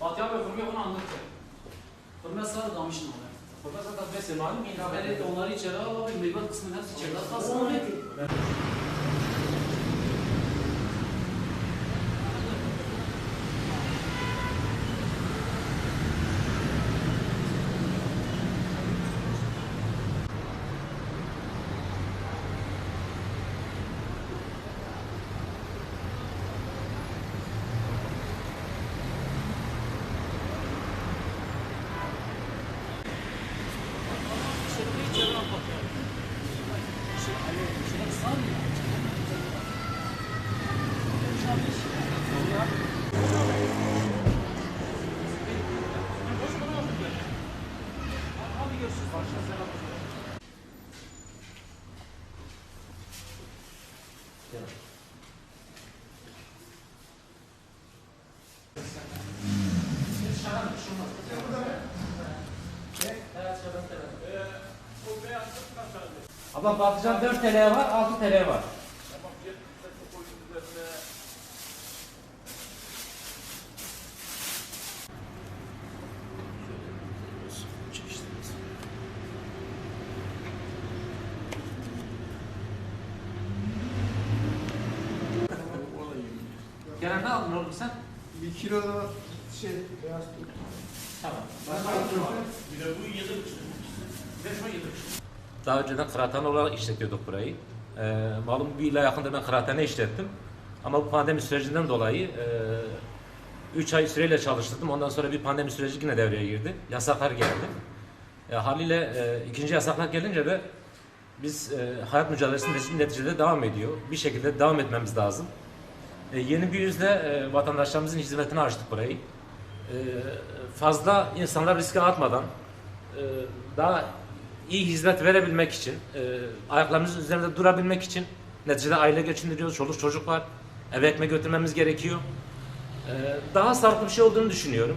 Fatih abi kurmuyor onu anlatacak. Kurmuyor sana damışın abi. Burada zaten besi malum ilave Evet onları içeri al abi. Meyve kısmını hepsi içeri al. Kalsın abi. Abla patlıcan 4 TL var, 6 TL var. Genel ne aldın oğlum sen? Bir kilo da şey beyaz tut. Tamam. Bir de bu yedi buçuk. Beş on yedi buçuk. Daha önceden kıraathane olarak işletiyorduk burayı. Ee, malum bir yıla yakında ben kıraathane işlettim. Ama bu pandemi sürecinden dolayı 3 ay süreyle çalıştırdım. Ondan sonra bir pandemi süreci yine devreye girdi. Yasaklar geldi. E, haliyle e, ikinci yasaklar gelince de biz e, hayat mücadelesinin neticede devam ediyor. Bir şekilde devam etmemiz lazım. E, yeni bir yüzle e, vatandaşlarımızın hizmetine açtık burayı. E, fazla insanlar riske atmadan e, daha iyi hizmet verebilmek için, e, ayaklarımızın üzerinde durabilmek için neticede aile geçindiriyoruz, çoluk çocuk var, eve ekmek götürmemiz gerekiyor. E, daha sağlıklı bir şey olduğunu düşünüyorum.